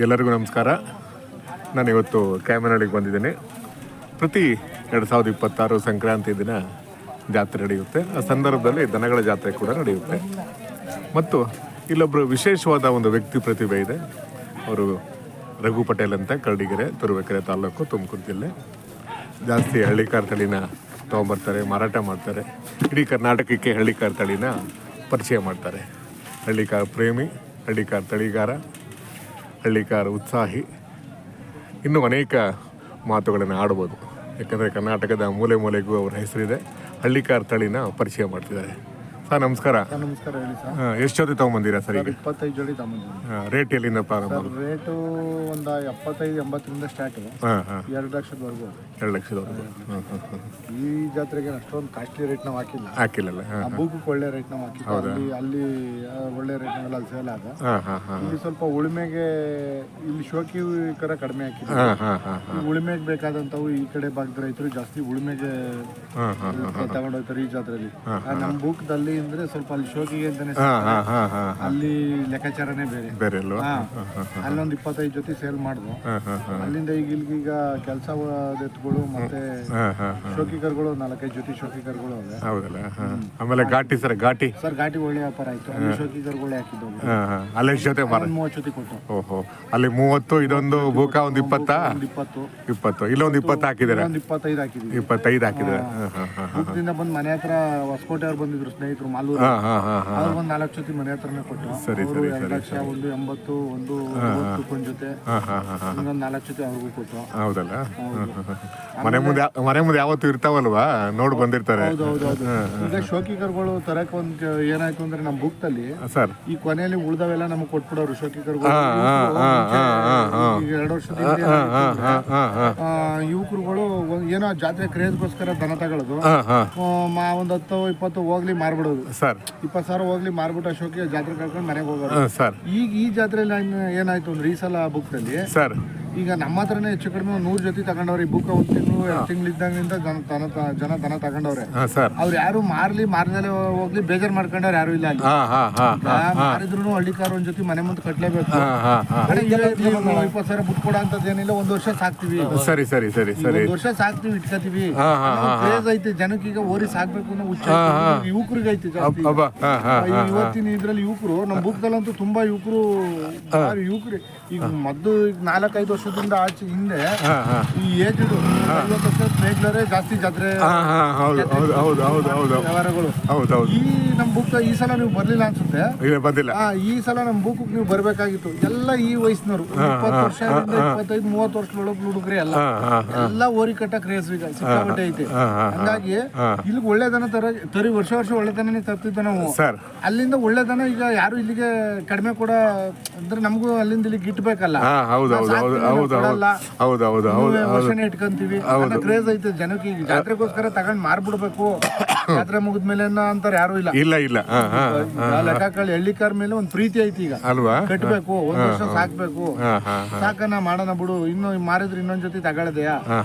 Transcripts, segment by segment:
ಎಲ್ಲರಿಗೂ ನಮಸ್ಕಾರ. ನಾನು ಇವತ್ತು ಕ್ಯಾಮನಹಳ್ಳಿಗೆ ಬಂದಿದ್ದೇನೆ. ಪ್ರತಿ ಎರಡು ಸಾವಿರದ ಇಪ್ಪತ್ತಾರು ಸಂಕ್ರಾಂತಿ ದಿನ ಜಾತ್ರೆ ನಡೆಯುತ್ತೆ. ಆ ಸಂದರ್ಭದಲ್ಲಿ ದನಗಳ ಜಾತ್ರೆ ಕೂಡ ನಡೆಯುತ್ತೆ. ಮತ್ತು ಇಲ್ಲೊಬ್ಬರು ವಿಶೇಷವಾದ ಒಂದು ವ್ಯಕ್ತಿ ಪ್ರತಿಭೆ ಇದೆ. ಅವರು ರಘು ಪಟೇಲ್ ಅಂತ, ಕರಡಿಗೆರೆ, ತುರುವೇಕೆರೆ ತಾಲೂಕು ತುಮಕೂರು ಜಿಲ್ಲೆ. ಜಾಸ್ತಿ ಹಳ್ಳಿಕಾರ್ ತಳಿನ ತೊಗೊಂಬರ್ತಾರೆ, ಮಾರಾಟ ಮಾಡ್ತಾರೆ. ಇಡೀ ಕರ್ನಾಟಕಕ್ಕೆ ಹಳ್ಳಿಕಾರ್ ತಳಿನ ಪರಿಚಯ ಮಾಡ್ತಾರೆ. ಹಳ್ಳಿಕಾರ್ ಪ್ರೇಮಿ ಹಳ್ಳಿಕಾರ್ ತಳಿಗಾರ ಹಳ್ಳಿಕಾರ್ ಉತ್ಸಾಹಿ. ಇನ್ನೂ ಅನೇಕ ಮಾತುಗಳನ್ನು ಆಡ್ಬೋದು ಯಾಕಂದರೆ ಕರ್ನಾಟಕದ ಮೂಲೆ ಮೂಲೆಗೂ ಅವರ ಹೆಸರಿದೆ. ಹಳ್ಳಿಕಾರ್ ತಳಿನ ಪರಿಚಯ ಮಾಡ್ತಿದ್ದಾರೆ. ಸರ್ ನಮಸ್ಕಾರ. ಸರ್ ನಮಸ್ಕಾರ ಹೇಳಿ ಸರ್. ಹಾಂ, ಎಷ್ಟು ಜೊತೆ ತೊಗೊಂಬಂದಿರಾ ಸರ್ ಈಗ? ಇಪ್ಪತ್ತೈದು ಜೋಡಿ ತಗೊಂಡಿದ್ದೀನಿ ಹಾಂ, ರೇಟ್ ಎಲ್ಲಿಂದ ಪ್ರಾರಂಭ? ಸರ್ ರೇಟು ಒಂದು ಎಪ್ಪತ್ತೈದು ಎಂಬತ್ತರಿಂದ ಸ್ಟಾರ್ಟ್ ಹಾಂ ಹಾಂ. ಎರಡು ಲಕ್ಷದವರೆಗೂ ಎರಡು ಲಕ್ಷದವರೆಗೂ ಹಾಂ ಹಾಂ ಹಾಂ ಈ ಜಾತ್ರೆಗೆ ಅಷ್ಟೊಂದು ಕಾಸ್ಟ್ಲಿ ರೇಟ್ ನಾವು ಹಾಕಿಲ್ಲ. ಹಾಕಿಲ್ಲಲ್ಲ ಹಾಂ ಒಳ್ಳೆ ರೇಟ್ ನಾವು ಹಾಕಿಲ್ಲ ಅಲ್ಲಿ ಅಲ್ಲಿ ಒಳ್ಳೆ ರೇಟ್ ನಾವೆಲ್ಲ ಅಲ್ಲಿ ಸೇಲ್ ಆದ. ಹಾಂ ಹಾಂ ಹಾಂ ಇಲ್ಲಿ ಸ್ವಲ್ಪ ಉಳುಮೆಗೆ ಇಲ್ಲಿ ಶೋಕಿ ಕರ ಕಡಿಮೆ ಹಾಕಿಲ್ಲ ಹಾಂ ಹಾಂ ಹಾಂ ಈ ಉಳುಮೆಗೆ ಬೇಕಾದಂಥವು ಈ ಕಡೆ ಭಾಗದ ರೈತರು ಜಾಸ್ತಿ ಉಳುಮೆಗೆ ತಗೊಂಡೋಗ್ತಾರೆ ಈ ಜಾತ್ರೆಯಲ್ಲಿ ನಮ್ಮ ಬುಕ್ದಲ್ಲಿ ಅಂದ್ರೆ ಸ್ವಲ್ಪ ಅಲ್ಲಿ ಶೋಕಿಗೆ ಅಂತಾನೆ ಹಾಂ ಹಾಂ ಹಾಂ ಹಾಂ ಅಲ್ಲಿ ಲೆಕ್ಕಾಚಾರನೇ ಬೇರೆ. ಬೇರೆ ಅಲ್ವಾ? ಅಲ್ಲೊಂದು ಇಪ್ಪತ್ತೈದು ಜೊತೆ ಸೇಲ್ ಮಾಡಿದ್ವು ಅಲ್ಲಿಂದ ಈಗ ಇಲ್ಲಿಗೀಗ ಕೆಲಸ ಎತ್ತುಗಳು ಮತ್ತೆ ಶೋಕಿಕರ್ಗಳು ನಾಲ್ಕೈದು ಜೊತೆ ಶೋಕಿಕರ್ಗಳು ಅವೆ. ಹೌದಲ್ಲ? ಆಮೇಲೆ ಘಾಟಿ ಸರ್ ಘಾಟಿ. ಸರ್ ಘಾಟಿ ಒಳ್ಳೆ ವ್ಯಾಪಾರ ಆಯ್ತು. ಅಲ್ಲಿ ಶೋಕಿಕರ್ಗಳೇ ಹಾಕಿದ್ದು ಅಲ್ಲಿ ಎಷ್ಟು ಜೊತೆ ಮಾರ ಮೂವತ್ತು ಜೊತೆ ಕೊಟ್ಟು ಓಹೋ. ಅಲ್ಲಿ ಮೂವತ್ತು ಇದೊಂದು ಬೂಕ ಒಂದು ಇಪ್ಪತ್ತಾ? ಇಪ್ಪತ್ತು. ಇಪ್ಪತ್ತು. ಇಲ್ಲೊಂದು ಇಪ್ಪತ್ತು ಹಾಕಿದ್ದಾರೆ? ಒಂದು ಇಪ್ಪತ್ತೈದು ಹಾಕಿದ್ವಿ ಇಪ್ಪತ್ತೈದು ಹಾಕಿದ್ದಾರೆ? ಬಂದು ಮನೆ ಹತ್ರ ಹೊಸಕೋಟೆ ಅವ್ರು ಬಂದಿದ್ರು ಸ್ನೇಹಿತರು. ಕೊಟ್ರು ಮಾಲೂರು. ಅವ್ರಿಗೆ ಒಂದು ನಾಲ್ಕು ಜೊತೆ ಮನೆ ಹತ್ರನೇ ಕೊಟ್ಟರು. ಸರಿ ಎರಡು ಲಕ್ಷ ಒಂದು ಎಂಬತ್ತು ಒಂದು ಒಂದ್ ಜೊತೆ. ಇನ್ನೊಂದು ನಾಲ್ಕು ಜೊತೆ ಅವ್ರಿಗೂ ಕೊಟ್ಟರು. ಹೌದಲ್ಲ? ಮನೆ ಮುಂದೆ ಮನೆ ಮುಂದೆ ಯಾವತ್ತು ಇರ್ತಾವಲ್ವಾ? ನೋಡ್ ಬಂದಿರ್ತಾರೆ. ಹೌದೌದೌದು ಈಗ ಶೋಕಿಕರ್ಗಳು ತರಕ್ ಒಂದ್ ಏನಾಯ್ತು ಅಂದ್ರೆ ನಮ್ ಬುಕ್ ಅಲ್ಲಿ ಸರ್. ಈ ಕೊನೆಯಲ್ಲಿ ಉಳ್ದವೆಲ್ಲ ನಮಗ್ ಕೊಟ್ಬಿಡೋರು ಶೋಕಿಕರ್ಗಳು ಈಗ ಎರಡು ವರ್ಷದ ಯುವಕರುಗಳು ಏನೋ ಜಾತ್ರೆ ಕ್ರೇಜ್ಗೋಸ್ಕರ ದನ ತಗೊಳ್ಳೋದು. ಒಂದ್ ಹತ್ತು ಇಪ್ಪತ್ತು ಹೋಗ್ಲಿ ಮಾರ್ಬಿಡೋದು. ಸರ್. ಇಪ್ಪತ್ತು ಸಾವಿರ ಹೋಗ್ಲಿ ಮಾರ್ಬಿಟ್ಟು ಅಶೋಕಿ ಜಾತ್ರೆ ಕರ್ಕೊಂಡು ಮನೆಗೆ ಹೋಗೋದು ಸರ್. ಈಗ ಈ ಜಾತ್ರೆಯಲ್ಲಿ ಏನ್- ಏನಾಯ್ತು ಅಂದ್ರೆ ಈ ಸಲ ಬುಕ್ದಲ್ಲಿ ಸರ್. ಈಗ ನಮ್ಮ ಹತ್ರನೇ ಹೆಚ್ಚು ಕಡಿಮೆ ಒಂದು ನೂರು ಜೊತೆ ತಗೊಂಡವ್ರೆ ಈ ಬುಕ್ ಒಂದು ತಿಂಗಳು ಎರಡು ತಿಂಗಳು ಇದ್ದಂಗಿಂದ ಜನ ತನ ತ- ಜನ ದನ ತಗೊಂಡವ್ರೆ. ಹಾಂ ಸರ್. ಅವ್ರು ಯಾರು ಮಾರ್ಲಿ ಮಾರ್ದಲೆ ಹೋಗ್ಲಿ ಬೇಜಾರ್ ಮಾಡ್ಕೊಂಡವ್ರು ಯಾರು ಇಲ್ಲ ಅಲ್ಲಿ. ಹಾಂ ಹಾಂ ಹಾಂ ಮಾರಿದ್ರು ಹಳ್ಳಿಕಾರ ಒಂದ್ ಜೊತೆ ಮನೆ ಮುಂದೆ ಕಟ್ಲೇಬೇಕು. ಹಾಂ ಹಾಂ ಹಾಂ. ಅದೇ ಇಲ್ಲಿ ಇಪ್ಪತ್ತು ಸಾವಿರ ಬುಕ್ ಕೊಡ ಏನಿಲ್ಲ ಒಂದ್ ವರ್ಷ ಸಾಕ್ತಿವಿ. ಸರಿ ಸರಿ ಸರಿ ಸರಿ. ಒಂದ್ ವರ್ಷ ಸಾಕ್ತಿವಿ ಇಟ್ಕೋತೀವಿ. ಹಾಂ ಹಾಂ ಕ್ರೇಜ್ ಐತೆ ಜನಕ್ಕೆ ಈಗ ಓರಿ ಸಾಕ್ಬೇಕು ಅನ್ನೋ ಹುಚ್ಚ ಯುವಕರಿಗೆ ಐತೆ ಜಾಸ್ತಿ ಅಬ್ಬ ಹಾಂ ಹಾಂ ಈ ಇವತ್ತಿನ ಇದ್ರಲ್ಲಿ ಯುವಕರು ನಮ್ಮ ಬುಕ್ದಲ್ಲಂತೂ ತುಂಬಾ ಯುವಕರು ಯುವಕರು. ಈಗ ಮದ್ದು ಈಗ ನಾಲ್ಕೈದು ವರ್ಷದಿಂದ ಆಚೆ ಹಿಂದೆ ಈ ಏಜ್ ಐವತ್ತು ವರ್ಷ ಜಾಸ್ತಿ ಜಾತ್ರೆ ಹೌದು ಹೌದು ಹೌದು ಹೌದು ಹೌದು. ವ್ಯವಹಾರಗಳು. ಹೌದು ಹೌದು. ಈ ನಮ್ಮ ಬುಕ್ ಈ ಸಲ ನೀವು ಬರ್ಲಿಲ್ಲ ಅನ್ಸುತ್ತೆ. ಇಲ್ಲ ಬಂದಿಲ್ಲ ಈ ಸಲ ನಮ್ಮ ಬುಕ್ ನೀವು ಬರ್ಬೇಕಾಗಿತ್ತು. ಎಲ್ಲ ಈ ವಯಸ್ಸಿನವರು ಇಪ್ಪತ್ತು ವರ್ಷ ಇಪ್ಪತ್ತೈದು ಮೂವತ್ತು ವರ್ಷ ಒಳಗೆ ಹುಡುಗ್ರಿ ಎಲ್ಲ. ಎಲ್ಲ ಓರಿ ಕಟ್ಟ ಕ್ರೇಜ್ ಈಗ ಸಿಕ್ಕಾಪಟ್ಟೆ ಐತೆ. ಹಂಗಾಗಿ ಇಲ್ಲಿ ಒಳ್ಳೆದನ ತರ ತರಿ ವರ್ಷ ವರ್ಷ ಒಳ್ಳೆದನೇ ತರ್ತಿದ್ದೆ ನಾವು. ಅಲ್ಲಿಂದ ಒಳ್ಳೆದನ ಈಗ ಯಾರು ಇಲ್ಲಿಗೆ ಕಡಿಮೆ ಕೂಡ ಅಂದ್ರೆ ನಮಗೂ ಅಲ್ಲಿಂದ ಇಲ್ಲಿ ಗಿಟ್ಬೇಕಲ್ಲ ಹೌದು ಹೌದು. ಹೌದು ಹೌದು. ಇಟ್ಕೊಂತೀವಿ. ಕ್ರೇಜ್ ಐತೆ ಜನಕ್ಕೆ ಈಗ ಜಾತ್ರೆಗೋಸ್ಕರ ತಗೊಂಡ್ ಮಾರ್ಬಿಡ್ಬೇಕು. ಜಾತ್ರೆ ಮುಗಿದ್ಮೇಲೆ ಅಂತಾರೆ ಯಾರು ಇಲ್ಲ. ಇಲ್ಲ ಇಲ್ಲ. ಲೆಕ್ಕ ಕಳ್ಳಿ ಹಳ್ಳಿಕಾರ ಮೇಲೆ ಒಂದ್ ಪ್ರೀತಿ ಐತಿ ಈಗ. ಅಲ್ವಾ? ಕಟ್ಟಬೇಕು ಒಂದ್ ವರ್ಷ ಸಾಕ್ಬೇಕು. ಸಾಕನ ಮಾಡೋಣ ಬಿಡು ಇನ್ನು ಮಾರಿದ್ರೆ ಇನ್ನೊಂದ್ ಜೊತೆ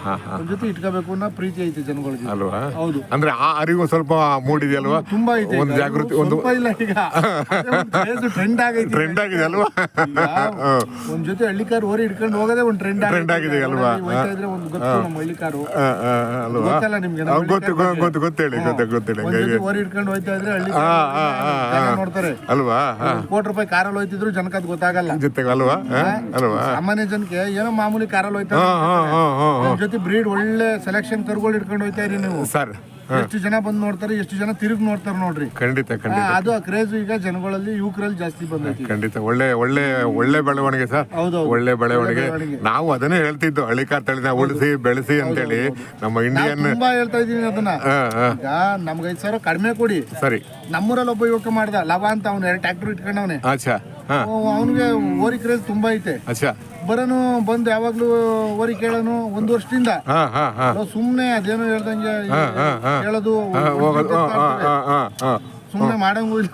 ಹಾಂ ಒಂದ್ ಜೊತೆ ಇಟ್ಕೋಬೇಕು ಅನ್ನೋ ಪ್ರೀತಿ ಐತಿ ಜನಗಳಿಗೆ ಅಲ್ವಾ? ಹೌದು. ಅಂದ್ರೆ ಆ ಅರಿವು ಸ್ವಲ್ಪ ಮೂಡಿದೆ ಅಲ್ವಾ ತುಂಬಾ ಐತೆ ಒಂದು ಜಾಗೃತಿ ಒಂದು ಇಲ್ಲ ಈಗ. ಟ್ರೆಂಡ್ ಆಗೈತಿ ಟ್ರೆಂಡ್ ಆಗಿದೆ ಅಲ್ವಾ? ಒಂದ್ ಜೊತೆ ಹಳ್ಳಿಕಾರ್ ಓರಿ ಇಟ್ಕೊಂಡು ಹೋಗೋದೇ ಒಂದ್ ಟ್ರೆಂಡ್ ಟ್ರೆಂಡ್ ಆಗಿದೆ ಅಲ್ವಾ? ಒಂದು ಗೊತ್ತು ನಮ್ಮ ಹಳ್ಳಿಕಾರು. ಅಲ್ವಾ? ಗೊತ್ತಲ್ಲ ನಿಮ್ಗೆ? ಆ, ಗೊತ್ತು ಗೊತ್ತು ಗೊತ್ತೇಳಿ ಗೊತ್ತು ಗೊತ್ತೇಳಿ ಒಂದ್ ಹಂಗಾಗಿ. ಓರಿ ಹೋಯ್ತಾ ಇದ್ರೆ ಹಳ್ಳಿ ಜನ ನೋಡ್ತಾರೆ. ಅಲ್ವಾ? ಹಾ ಕೋಟಿ ರೂಪಾಯಿ ಕಾರಲ್ಲಿ ಹೋಯ್ತಿದ್ರು ಜನಕ್ಕೆ ಅದು ಗೊತ್ತಾಗಲ್ಲ. ಜೊತೆಗೆ ಅಲ್ವಾ? ಹಾ? ಅಲ್ವಾ? ಸಾಮಾನ್ಯ ಜನಕ್ಕೆ ಏನೋ ಮಾಮೂಲಿ ಕಾರಲ್ಲಿ ಹೋಯ್ತಾ ಹಾ ಹಾ ಹಾ ಹಾ. ನಿಮ್ ಜೊತೆ ಬ್ರೀಡ್ ಒಳ್ಳೆ ಸೆಲೆಕ್ಷನ್ ಕರ್ಗಳು ಇಟ್ಕೊಂಡು ಹೋಯ್ತಾ ಇರಿ ನೀವು. ಸರ್ ಎಷ್ಟು ಜನ ಬಂದು ನೋಡ್ತಾರೆ ಎಷ್ಟು ಜನ ತಿರುಗಿ ನೋಡ್ತಾರೆ ನೋಡ್ರಿ. ಖಂಡಿತ ಆ, ಖಂಡಿತ. ಅದು ಆ ಕ್ರೇಜ್ ಈಗ ಜನಗಳಲ್ಲಿ ಯುವಕರಲ್ಲಿ ಜಾಸ್ತಿ ಬಂದೈತಿ. ಖಂಡಿತ. ಒಳ್ಳೆ ಒಳ್ಳೆ ಒಳ್ಳೆ ಬೆಳವಣಿಗೆ ಸರ್. ಹೌದೌದು. ಒಳ್ಳೆ ಬೆಳವಣಿಗೆ. ನಾವು ಅದನ್ನೇ ಹೇಳ್ತಿದ್ದು ಹಳ್ಳಿಕಾರ್ ತಳಿನ ಉಳಿಸಿ ಬೆಳೆಸಿ ಅಂತೇಳಿ. ನಮ್ಮ ನಾವ್ ಇಂಡಿಯನ್ ತುಂಬಾ ಹೇಳ್ತಾ ಇದೀನಿ ಅದನ್ನ. ಈಗ ನಮ್ಗೆ ಐದು ಸಾವಿರ ಕಡಿಮೆ ಕೊಡಿ. ಸರಿ. ನಮ್ಮೂರಲ್ಲಿ ಒಬ್ಬ ಯುವಕ ಮಾಡ್ದ ಲವ ಅಂತ ಅವ್ನು ಎರಡು ಟ್ರ್ಯಾಕ್ಟರ್ ಇಟ್ಕೊಂಡವನೆ. ಆಚಾ ಹಾ. ಅವನಿಗೆ ಓರಿ ಕ್ರೇಜ್ ತುಂಬಾ ಐತೆ. ಅಚ್ಚಾ. ಬರೋನು ಬಂದು ಯಾವಾಗ್ಲೂ ಓರಿ ಕೇಳೋನು ಒಂದು ವರ್ಷದಿಂದ. ಸುಮ್ನೆ ಅದೇನು ಹೇಳ್ದಂಗೆ. ಹೇಳೋದು ಸುಮ್ಮನೆ ಮಾಡಂಗೂ ಇಲ್ಲ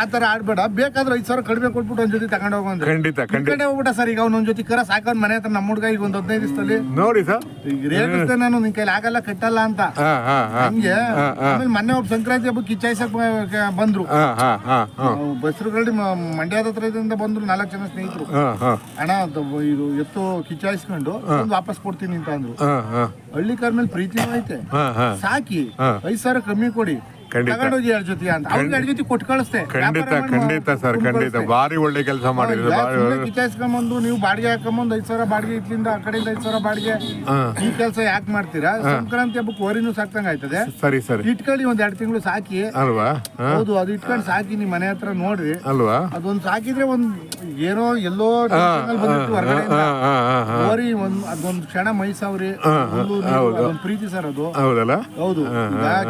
ಆ ತರ ಆಡ್ಬೇಡ. ಬೇಕಾದ್ರೆ ಐದ್ ಸಾವಿರ ಕಡಿಮೆ ಕೊಟ್ಬಿಟ್ಟು ಒಂದ್ ಜೊತೆ ತಗೊಂಡ್ ಹೋಗೋ ಖಂಡಿತ ಖಂಡಿತ. ಹೋಗ್ಬಿಟ್ಟ ಸರ್ ಈಗ ಅವ್ನ ಒಂದ್ ಜೊತೆ ಕರ ಸಾಕೊಂಡ್ ಮನೆ ಹತ್ರ ನಮ್ಮ ಹುಡುಗ ಈಗ ಒಂದ್ ಹದಿನೈದು ದಿವಸದಲ್ಲಿ. ನೋಡಿ ಸರ್. ಈಗ ರೇಗಿಸ್ದೆ ನಾನು ನಿನ್ ಕೈಲಿ ಆಗಲ್ಲ ಕಟ್ಟಲ್ಲ ಅಂತ. ಹಂಗೆ ಆಮೇಲೆ ಮೊನ್ನೆ ಒಬ್ಬ ಸಂಕ್ರಾಂತಿ ಹಬ್ಬಕ್ಕೆ ಕಿಚ್ಚಾಯ್ಸಕ್ ಬಂದ್ರು. ಬಸ್ರುಗಳಲ್ಲಿ ಮಂಡ್ಯದ ಹತ್ರದಿಂದ ಬಂದ್ರು ನಾಲ್ಕು ಜನ ಸ್ನೇಹಿತರು. ಹಣ ಇದು ಎತ್ತು ಕಿಚ್ಚಾಯಿಸ್ಕೊಂಡು ವಾಪಸ್ ಕೊಡ್ತೀನಿ ಅಂತ ಅಂದ್ರು. ಹಳ್ಳಿ ಕಾರ್ ಮೇಲೆ ಪ್ರೀತಿನೂ ಐತೆ. ಸಾಕಿ. ಐದ್ ಸಾವಿರ ಕಮ್ಮಿ ಕೊಡಿ ಮಾಡಿ ಖಂಡಿತ. ತಗೊಂಡೋಗಿ ಎರಡ್ ಜೊತೆ ಅಂತ. ಅವ್ರಿಗೆ ಎರಡ್ ಜೊತೆ ಕೊಟ್ಟು ಕಳಿಸ್ತೆ. ಖಂಡಿತ ಖಂಡಿತ ಸರ್ ಖಂಡಿತ. ಭಾರಿ ಒಳ್ಳೆ ಕೆಲಸ ಮಾಡಿದ್ರೆ ಭಾರಿ ನೀವು ಬಾಡಿಗೆ ಹಾಕೊಂಬಂದು ಐದ್ ಸಾವಿರ ಬಾಡಿಗೆ ಇಟ್ಲಿಂದ ಆ ಕಡೆಯಿಂದ ಐದ್ ಸಾವಿರ ಬಾಡಿಗೆ ಈ ಕೆಲಸ ಯಾಕೆ ಮಾಡ್ತೀರಾ? ಸಂಕ್ರಾಂತಿ ಹಬ್ಬಕ್ಕೆ ಓರಿನೂ ಸಾಕ್ತಂಗ ಆಯ್ತದೆ. ಸರಿ ಸರಿ. ಇಟ್ಕೊಳ್ಳಿ ಒಂದ್ ಎರಡು ತಿಂಗಳು ಸಾಕಿ. ಅಲ್ವಾ? ಹೌದು ಅದು ಇಟ್ಕೊಂಡು ಸಾಕಿ ನಿಮ್ ಮನೆ ಹತ್ರ ನೋಡ್ರಿ. ಅಲ್ವಾ? ಅದೊಂದ್ ಸಾಕಿದ್ರೆ ಒಂದ್ ಏನೋ ಎಲ್ಲೋ tension ಅಲ್ಲಿ ಬಂದಿತ್ತು ಹೊರಗಡೆಯಿಂದ. ಹಾ ಹಾ ಹಾ ಹಾ. ಓರಿ ಒಂದ್ ಅದೊಂದ್ ಕ್ಷಣ ಮೈಸವ್ರಿ. ಪ್ರೀತಿ ಸರ್ ಅದು. ಹೌದಲ್ಲ? ಹೌದು.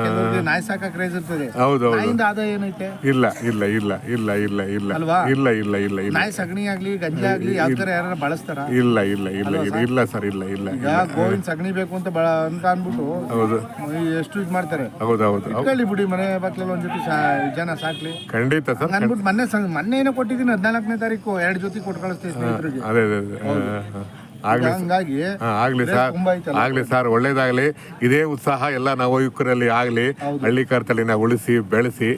ಕೆಲವ್ರಿಗೆ ನಾಯಿ ಸಾಕ ಕ್ರೇಜ್ ಇರ್ತದೆ ಹೌದು ಹೌದು ನಾಯಿಂದ ಆದಾಯ ಏನೈತೆ? ಇಲ್ಲ ಇಲ್ಲ ಇಲ್ಲ ಇಲ್ಲ ಇಲ್ಲ ಇಲ್ಲ. ಅಲ್ವಾ? ಇಲ್ಲ ಇಲ್ಲ ಇಲ್ಲ ಇಲ್ಲ. ನಾಯಿ ಸಗಣಿ ಆಗ್ಲಿ ಗಂಜಿ ಆಗ್ಲಿ ಯಾವ ತರ ಯಾರು ಬಳಸ್ತಾರ? ಇಲ್ಲ ಇಲ್ಲ ಇಲ್ಲ ಇಲ್ಲ ಇಲ್ಲ ಸರ್ ಇಲ್ಲ ಇಲ್ಲ ಗೋವಿನ ಸಗಣಿ ಬೇಕು ಅಂತ ಬಳ ಅಂತ ಅನ್ಬಿಟ್ಟು ಹೌದು. ಎಷ್ಟು ಇದು ಮಾಡ್ತಾರೆ? ಹೌದು ಹೌದು ಹೌದು. ಇಟ್ಕೊಳ್ಳಿ ಬಿಡಿ ಮನೆ ಬಾಕ್ಲಲ್ಲಿ ಒಂದ್ ಜೊತೆ ಜನ ಸಾಕ್ಲಿ. ಖಂಡಿತ ಸರ್ ಅನ್ಬಿಟ್ಟು ಮೊನ್ನೆ ಮೊನ್ನೆ ಏನೋ ಕೊಟ್ಟಿದ್ದೀನಿ ಹದಿನಾಲ್ಕನೇ ತಾರೀಕು ಎರಡು ಜೊತೆ ಕೊಟ್ಟು ಕಳಿಸ್ತೀವಿ ಸ್ನೇಹಿತರಿಗೆ. ಅದೇ ಅದೇ. ಆಗ್ಲಿ ಹಂಗಾಗಿ ಆಗ್ಲಿ ಸರ್ ಆಗ್ಲಿ ಸರ್ ಒಳ್ಳೇದಾಗ್ಲಿ. ಇದೇ ಉತ್ಸಾಹ ಎಲ್ಲ ನವಯುವಕರಲ್ಲಿ ಆಗ್ಲಿ. ಹಳ್ಳಿ ಕರ್ತಲಿನ ಉಳಿಸಿ ಬೆಳೆಸಿ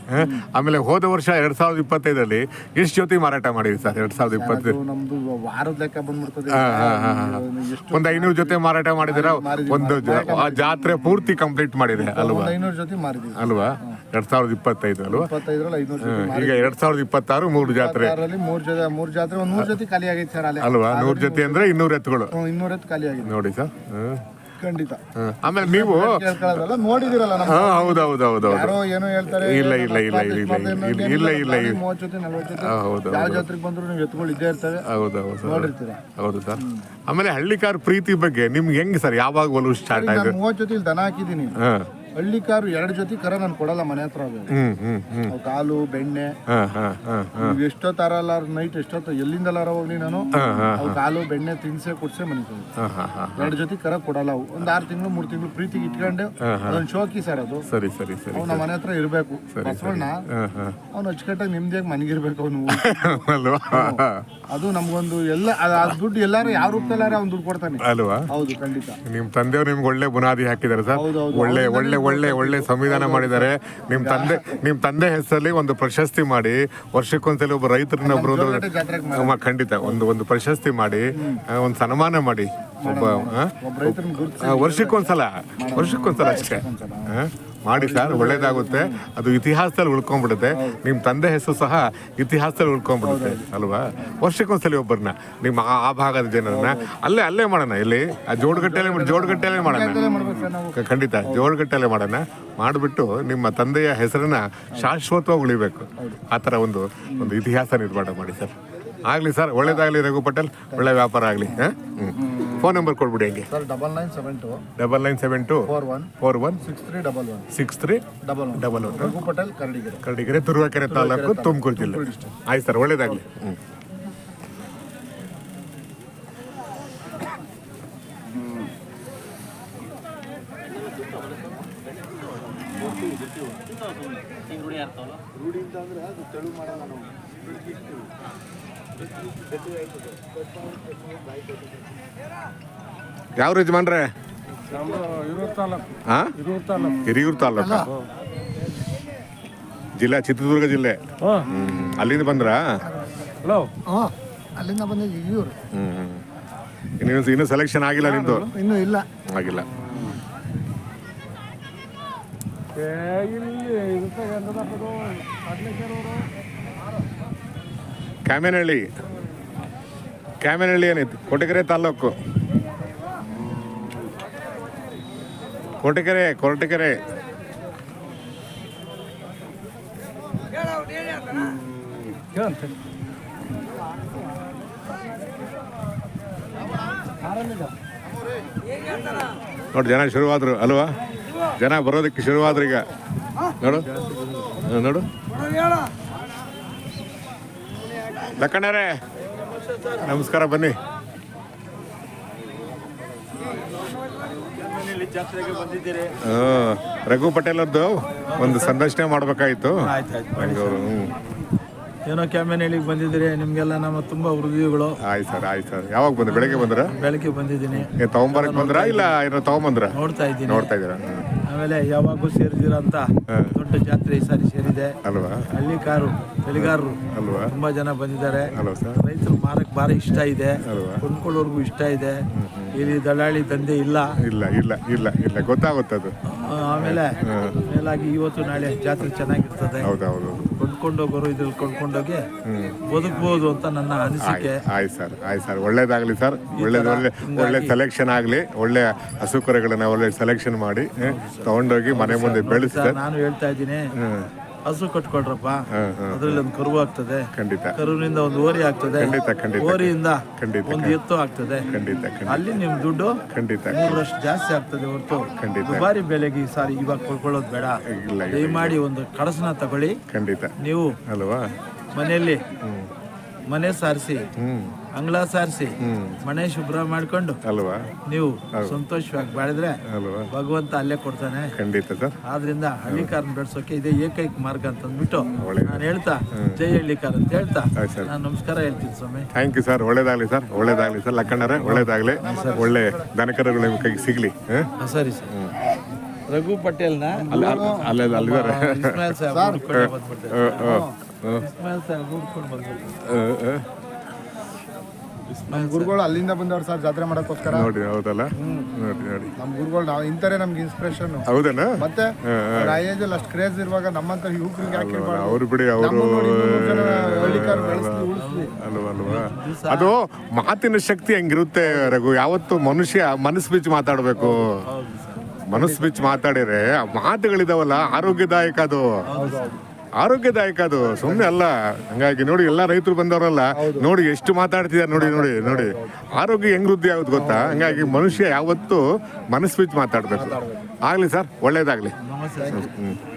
ಆಮೇಲೆ ಹೋದ ವರ್ಷ ಎರಡ್ ಸಾವಿರದ ಇಪ್ಪತ್ತೈದರಲ್ಲಿ ಎಷ್ಟು ಜೊತೆ ಮಾರಾಟ ಮಾಡಿದ್ವಿ ಸರ್ ಎರಡ್ ಸಾವಿರದ ಇಪ್ಪತ್ತೈದು. ನಮ್ದು ವಾರದ ಲೆಕ್ಕ ಬಂದ್ಬಿಡ್ತದೆ. ಹಾ, ಹಾ, ಹಾ, ಹಾ. ಎಷ್ಟು ಒಂದ್ ಐನೂರು ಜೊತೆ ಮಾರಾಟ ಮಾಡಿದಿರ ಒಂದು ಜಾತ್ರೆ ಪೂರ್ತಿ ಕಂಪ್ಲೀಟ್ ಮಾಡಿದೆ ಅಲ್ವಾ? ಐನೂರು ಜೊತೆ ಮಾಡಿದ್ವಿ ಅಲ್ವಾ? ಎರಡ್ ಸಾವಿರದ ಇಪ್ಪತ್ತೈದು ಅಲ್ವಾ? ಇಪ್ಪತ್ತೈದರಲ್ಲಿ ಐನೂರು ಜೊತೆ. ಈಗ ಎರಡ್ ಸಾವಿರದ ಇಪ್ಪತ್ತಾರು ಮೂರು ಜಾತ್ರೆ. ಮಾರಲ್ಲಿ ಮೂರ್ ಜೊತೆ ಮೂರ್ ಜಾತ್ರೆ ಒಂದ್ ನೂರ್ ಜೊತೆ ಖಾಲಿ ಆಗೈತೆ ಸರ್ ಅಲ್ಲೇ. ಅಲ್ವಾ? ನೂರ್ ಜೊತೆ ಅಂದ್ರೆ ಇನ್ನೂರ ಎತ್ತುಗಳು ಇನ್ನೂರ ಖಾಲಿ ಆಗಿದೆ. ನೋಡಿ ಸರ್ ಹ್ಮ್. ಖಂಡಿತ. ಹ್ಮ್. ಆಮೇಲೆ ನೀವು ಕೇಳ್ಕೊಳ್ಳೋದಲ್ಲ ನೋಡಿದಿರಲ್ಲ ನಮ್ಮ ಹಾ ಹೌದು ಹೌದು ಹೌದು ಹೌದು ಯಾರೋ ಏನೋ ಹೇಳ್ತಾರೆ ಇಲ್ಲ, ಇಲ್ಲ, ಇಲ್ಲ, ಇಲ್ಲ, ಇಲ್ಲ, ಇಲ್ಲ, ಇಲ್ಲ, ಇಲ್ಲ, ಇಲ್ಲ, ಇಲ್ಲ. ಮೂವತ್ತು ಜೊತೆ ನಲ್ವತ್ತು ಜೊತೆ. ಹಾ, ಹೌದು ಯಾವ ಜಾತ್ರೆಗೆ ಬಂದ್ರು ನೀವು ಎತ್ತುಗಳು ಇದ್ದೇ ಇರ್ತವೆ. ಹೌದು ಹೌದು ಸರ್. ನೋಡಿರ್ತೀರ. ಹೌದು ಸರ್. ಆಮೇಲೆ ಹಳ್ಳಿಕಾರ ಪ್ರೀತಿ ಬಗ್ಗೆ ನಿಮ್ಗೆ ಹೆಂಗ್ ಸರ್? ಯಾವಾಗ ಒಲವು ಸ್ಟಾರ್ಟ್ ಆಯ್ತು? ನಾನು ಮೂವತ್ತು ಜೊತೆ ಇಲ್ಲಿ ದನ ಹಾಕಿದೀನಿ ಹಾ. ಹಳ್ಳಿ ಕಾರು ಎರಡು ಜೊತೆ ಕರ ನಾನು ಕೊಡಲ್ಲ ಮನೆ ಹತ್ರ ಅವು ಕಾಲು ಬೆಣ್ಣೆ. ನೀವು ಎಷ್ಟೊತ್ತಾರಲ್ಲ ನೈಟ್ ಎಷ್ಟೊತ್ತ ಎಲ್ಲಿಂದಲಾರ ಹೋಗ್ಲಿ ನಾನು? ಅವು ಕಾಲು ಬೆಣ್ಣೆ ತಿನ್ಸೆ ಕೊಡ್ಸೆ ಮನೆ ಎರಡು ಜೊತೆ ಕರ ಕೊಡಲ್ಲ ಅವು. ಒಂದ್ ಆರು ತಿಂಗಳು ಮೂರ್ ತಿಂಗಳು ಪ್ರೀತಿಗೆ ಇಟ್ಕೊಂಡು ಅದೊಂದು ಶೋಕಿ ಸರ್ ಅದು. ಸರಿ ಸರಿ ಸರಿ ಅವ್ನ ಮನೆ ಹತ್ರ ಇರಬೇಕು. ಬಸವಣ್ಣ ಅವ್ನು ಅಚ್ಚುಕಟ್ಟಾಗಿ ನಿಮ್ದಿಯಾಗಿ ಮನೆಗಿರ್ಬೇಕು ಅವನು. ಅಲ್ವಾ? ಅದು ನಮ್ಗೊಂದು ಎಲ್ಲ ದುಡ್ಡು ಎಲ್ಲಾರು ಯಾವ ರೂಪದಲ್ಲಾರ ಅವ್ನು ದುಡ್ಡು ಕೊಡ್ತಾನೆ. ಅಲ್ವಾ? ಹೌದು ಖಂಡಿತ. ನಿಮ್ ತಂದೆಯವ್ರು ನಿಮ್ಗೆ ಒಳ್ಳೆ ಬುನಾದಿ ಹಾಕಿದ್ದಾರೆ ಸರ್. ಒಳ್ಳೆ ಒಳ್ಳೆ ಒಳ್ಳೆ ಒಳ್ಳೆ ಸಂವಿಧಾನ ಮಾಡಿದ್ದಾರೆ. ನಿಮ್ ತಂದೆ ನಿಮ್ ತಂದೆ ಹೆಸರಲ್ಲಿ ಒಂದು ಪ್ರಶಸ್ತಿ ಮಾಡಿ ವರ್ಷಕ್ಕೊಂದ್ಸಲ ಒಬ್ಬ ರೈತರನ್ನ ಒಬ್ಬರು ಖಂಡಿತ ಒಂದು ಒಂದು ಪ್ರಶಸ್ತಿ ಮಾಡಿ ಒಂದು ಸನ್ಮಾನ ಮಾಡಿ. ಒಬ್ಬ ವರ್ಷಕ್ಕೊಂದ್ಸಲ ವರ್ಷಕ್ಕೊಂದ್ಸಲ ಅಷ್ಟೇ? ಮಾಡಿ ಸರ್ ಒಳ್ಳೇದಾಗುತ್ತೆ. ಅದು ಇತಿಹಾಸದಲ್ಲಿ ಉಳ್ಕೊಂಡ್ಬಿಡುತ್ತೆ. ನಿಮ್ಮ ತಂದೆ ಹೆಸರು ಸಹ ಇತಿಹಾಸದಲ್ಲಿ ಉಳ್ಕೊಂಡ್ಬಿಡುತ್ತೆ ಅಲ್ವಾ? ವರ್ಷಕ್ಕೊಂದ್ಸಲಿ ಒಬ್ಬರನ್ನ ನಿಮ್ಮ ಆ- ಆ ಭಾಗದ ಜನರನ್ನ. ಅಲ್ಲೇ ಅಲ್ಲೇ ಮಾಡೋಣ ಇಲ್ಲಿ? ಆ ಜೋಡಗಟ್ಟೆಲೆ ಜೋಡುಗಟ್ಟೆಯಲ್ಲಿ ಮಾಡೋಣ. ಖಂಡಿತ ಜೋಡಗಟ್ಟೆಲೆ ಮಾಡೋಣ. ಮಾಡಿಬಿಟ್ಟು ನಿಮ್ಮ ತಂದೆಯ ಹೆಸರನ್ನ ಶಾಶ್ವತವಾಗಿ ಉಳಿಬೇಕು. ಆ ಥರ ಒಂದು ಒಂದು ಇತಿಹಾಸ ನಿರ್ಮಾಣ ಮಾಡಿ ಸರ್. ಆಗಲಿ ಸರ್ ಒಳ್ಳೇದಾಗಲಿ ರಘು ಪಟೇಲ್ ಒಳ್ಳೆ ವ್ಯಾಪಾರ ಆಗಲಿ ಹಾಂ? ಫೋನ್ ನಂಬರ್ ಕೊಡ್ಬಿಡಿ ಹಂಗೆ. Sir double nine seven two double nine seven two four one four one six three double one six three double one double one Raghu Patel Karadigere. Karadigere Turuvekere taluk Tumakuru ಜಿಲ್ಲೆ. ಆಯ್ತು sir ಒಳ್ಳೇದಾಗಲಿ. ಹ್ಞೂ ರೂಢಿ ಅಂತ ಅಂದ್ರೆ ಅದು ತೆಳು ಮಾಡಲ್ಲ ನಾವು ಯಾವ ರೀತಿ ಹಾ ಹಿರಿಯೂರು ತಾಲೂಕು. ಜಿಲ್ಲೆ ಚಿತ್ರದುರ್ಗ ಜಿಲ್ಲೆ. ಅಲ್ಲಿಂದ ಬಂದ್ರಾ? ಹಲೋ ಹಾಂ ಅಲ್ಲಿಂದ ಬಂದಿದ್ದು ಇವ್ರು ಹ್ಮ್ ಇನ್ನು ಇನ್ನೂ ಸೆಲೆಕ್ಷನ್ ಆಗಿಲ್ಲ ನಿಮ್ದು ಇನ್ನೂ ಇಲ್ಲ. ಆಗಿಲ್ಲ. ಕ್ಯಾಮೇನಹಳ್ಳಿ. ಕ್ಯಾಮೇನಹಳ್ಳಿ ಏನಿತ್ತು? ಕೊಟಗೆರೆ ತಾಲೂಕು. ಕೊರಟಗೆರೆ ಕೇಳಂತೆ ನೋಡಿ, ಜನ ಶುರುವಾದ್ರು, ಅಲ್ವಾ? ಜನ ಬರೋದಕ್ಕೆ ಶುರುವಾದ್ರು ಈಗ. ನೋಡು ನೋಡು. ಲಕ್ಕಣ್ಣರೇ, ನಮಸ್ಕಾರ ಬನ್ನಿ ಜಾತ್ರೆಗೆ ಬಂದಿದ್ದೀರಿ ಆ, ರಘು ಪಟೇಲ್ ಅವ್ರದ್ದು ಒಂದು ಸಂದರ್ಶನ ಮಾಡ್ಬೇಕಾಯ್ತು. ಹೇಳಿ ಹ್ಮ್. ಏನೋ ಕ್ಯಾಮೆನಹಳ್ಳಿಗೆ ಬಂದಿದ್ದೀರಿ ನಿಮಗೆಲ್ಲ ನಮ್ಮ ತುಂಬ ಹೃದಯಗಳು ಆಯ್ತು ಸರ್ ಆಯ್ತು ಸರ್. ಯಾವಾಗ ಬಂದ್ರೆ ಬೆಳಗ್ಗೆ ಬಂದ್ರ? ಬೆಳಗ್ಗೆ ಬಂದಿದ್ದೀನಿ. ಏನ್ ತಗೊಂಬರಕ್ ಬಂದ್ರ? ಇಲ್ಲ ಏನೋ ತಗೊಂಬಂದ್ರ? ನೋಡ್ತಾ ಇದ್ದೀನಿ. ನೋಡ್ತಾ ಇದ್ದೀರಾ. ಆಮೇಲೆ ಯಾವಾಗೂ ಸೇರಿದಿರ ಅಂತ ದೊಡ್ಡ ಜಾತ್ರೆ ಈ ಸಾರಿ ಸೇರಿದೆ. ಅಲ್ವಾ? ಹಳ್ಳಿ ಕಾರು ತೆಲಿಗಾರರು ಅಲ್ವಾ? ತುಂಬಾ ಜನ ಬಂದಿದ್ದಾರೆ. ರೈತರು ಮಾರಕ್ ಭಾರಿ ಇಷ್ಟ ಇದೆ. ಕೊಂಡ್ಕೊಳ್ಳೋರ್ಗು ಇಷ್ಟ ಇದೆ. ಇಲ್ಲಿ ದಳ್ಳಾಳಿ ದಂಧೆ ಇಲ್ಲ. ಇಲ್ಲ ಇಲ್ಲ ಇಲ್ಲ ಇಲ್ಲ. ಗೊತ್ತಾಗುತ್ತದು. ಆಮೇಲೆ ಮೇಲಾಗಿ ಇವತ್ತು ನಾಳೆ ಜಾತ್ರೆ ಚೆನ್ನಾಗಿರ್ತದೆ. ಹೌದೌದು. ಕೊಂಡ್ಕೊಂಡೋಗೋರು ಇದ್ರಲ್ಲಿ ಕೊಂಡ್ಕೊಂಡೋಗಿ ಬದುಕಬಹುದು ಅಂತ ನನ್ನ ಅನಿಸಿಕೆ. ಆಯ್ತು ಸರ್ ಆಯ್ತು ಸರ್. ಒಳ್ಳೇದಾಗ್ಲಿ ಸರ್. ಒಳ್ಳೇದು ಒಳ್ಳೆ ಒಳ್ಳೆ ಸೆಲೆಕ್ಷನ್ ಆಗಲಿ ಒಳ್ಳೆ ಹಸುಕುರೆಗಳನ್ನ ಒಳ್ಳೆ ಸೆಲೆಕ್ಷನ್ ಮಾಡಿ ತಗೊಂಡೋಗಿ ಮನೆ ಮುಂದೆ ಬೆಳೆಸಿ ನಾನು ಹೇಳ್ತಾ ಇದ್ದೀನಿ. ಹ್ಮ್. ಹಸು ಕಟ್ಕೊಳ್ರಪ್ಪ. ಅದರಲ್ಲಿ ಒಂದು ಕರು ಆಗ್ತದೆ. ಖಂಡಿತ. ಕರುವಿನಿಂದ ಒಂದು ಓರಿ ಆಗ್ತದೆ. ಖಂಡಿತ, ಖಂಡಿತ. ಓರಿಯಿಂದ ಖಂಡಿತ, ಒಂದು ಎತ್ತು ಆಗ್ತದೆ. ಖಂಡಿತ ಖಂಡಿತ. ಅಲ್ಲಿ ನಿಮ್ ದುಡ್ಡು ಖಂಡಿತ. ಮೂರಷ್ಟು ಜಾಸ್ತಿ ಆಗ್ತದೆ ಹೊರತು. ಖಂಡಿತ. ದುಬಾರಿ ಬೆಲೆಗೆ ಈ ಸಾರಿ ಇವಾಗ ಕೊಡ್ಕೊಳ್ಳೋದು ಬೇಡ. ದಯ ಮಾಡಿ ದಯಮಾಡಿ ಒಂದು ಕಡಸನ ತಗೊಳ್ಳಿ. ಖಂಡಿತ. ನೀವು ಅಲ್ವಾ? ಮನೆಯಲ್ಲಿ ಮನೆ ಸಾರಿಸಿ. ಅಂಗಳ ಸಾರಿಸಿ. ಮನೆ ಶುಭ್ರ ಮಾಡ್ಕೊಂಡು ಅಲ್ವಾ? ನೀವು ಸಂತೋಷವಾಗಿ ಬಾಳಿದ್ರೆ ಭಗವಂತ ಅಲ್ಲೇ ಕೊಡ್ತಾನೆ. ಖಂಡಿತ ಸರ್. ಆದ್ರಿಂದ ಹಳ್ಳಿಕಾರನ್ ಬೆಳೆಸೋಕೆ ಇದೇ ಏಕೈಕ ಮಾರ್ಗ ಅಂತ ಅಂದ್ಬಿಟ್ಟು. ನಾನು ಹೇಳ್ತಾ ಜೈ ಹಳ್ಳಿಕಾರ್ ಅಂತ ಹೇಳ್ತಾ ಸರ್. ನಾನು ನಮಸ್ಕಾರ ಹೇಳ್ತೀನಿ ಸ್ವಾಮಿ. ಥ್ಯಾಂಕ್ ಯು ಸರ್ ಒಳ್ಳೇದಾಗ್ಲಿ ಸರ್ ಒಳ್ಳೇದಾಗ್ಲಿ ಸರ್ ಲಕ್ಕಣ್ಣರೇ ಒಳ್ಳೇದಾಗ್ಲಿ. ಒಳ್ಳೆ ದನಕರಗಳು ನಿಮ್ಮ ಕೈಗೆ ಸಿಗ್ಲಿ ಸರಿ ಸರ್. ರಘು ಪಟೇಲ್ನ? ಇಸ್ಮಾಯಿಲ್ ಸಾಹೇಬ್ ಬಂದ್ಬಿಡ್ತಾರೆ ಇಸ್ಮಾಯಿಲ್ ಸಾಹೇಬ್ ಬಂದ್ಬಿಡ್ತಾರೆ. ನಮ್ಮ ಗುರುಗಳು ಅಲ್ಲಿಂದ ಬಂದವ್ರು ಸರ್ ಜಾತ್ರೆ ಮಾಡೋಕ್ಕೋಸ್ಕರ. ನೋಡಿ ಹೌದಲ್ಲ? ನೋಡಿ ನೋಡಿ. ನಮ್ಮ ಗುರುಗಳು ನಾವು ಇಂಥರೇ ನಮ್ಗೆ ಇನ್ಸ್ಪಿರೇಷನ್ ಹೌದನ? ಮತ್ತೆ ಅಲ್ಲಿ ಅಷ್ಟು ಕ್ರೇಜ್ ಇರುವಾಗ ನಮ್ಮಂತ ಯುವಕರಿಗೆ? ಅವ್ರು ಬಿಡಿ ಅವರು. ಅಲ್ವಾ ಅಲ್ವಾ. ಅದು ಮಾತಿನ ಶಕ್ತಿ ಹೆಂಗಿರುತ್ತೆ ರಘು? ಯಾವತ್ತು ಮನುಷ್ಯ ಮನಸ್ಸು ಬಿಚ್ಚು ಮಾತಾಡಬೇಕು. ಮನಸ್ಸು ಬಿಚ್ಚು ಮಾತಾಡಿದ್ರೆ ಆ ಮಾತುಗಳಿದಾವಲ್ಲ ಆರೋಗ್ಯದಾಯಕ ಅದು. ಆರೋಗ್ಯದಾಯಕ ಅದು. ಸುಮ್ಮನೆ ಅಲ್ಲ. ಹಂಗಾಗಿ ನೋಡಿ ಎಲ್ಲ ರೈತರು ಬಂದವರಲ್ಲ. ನೋಡಿ ಎಷ್ಟು ಮಾತಾಡ್ತಿದ್ದಾರೆ ನೋಡಿ ನೋಡಿ ನೋಡಿ. ಆರೋಗ್ಯ ಹೆಂಗ್ ವೃದ್ಧಿ ಆಗುತ್ತೆ ಗೊತ್ತಾ? ಹಂಗಾಗಿ ಮನುಷ್ಯ ಯಾವತ್ತೂ ಮನಸ್ಸು ಬಿಚ್ಚು ಮಾತಾಡ್ಬೇಕು. ಆಗಲಿ ಸರ್ ಒಳ್ಳೇದಾಗ್ಲಿ. ಹ್ಮ್.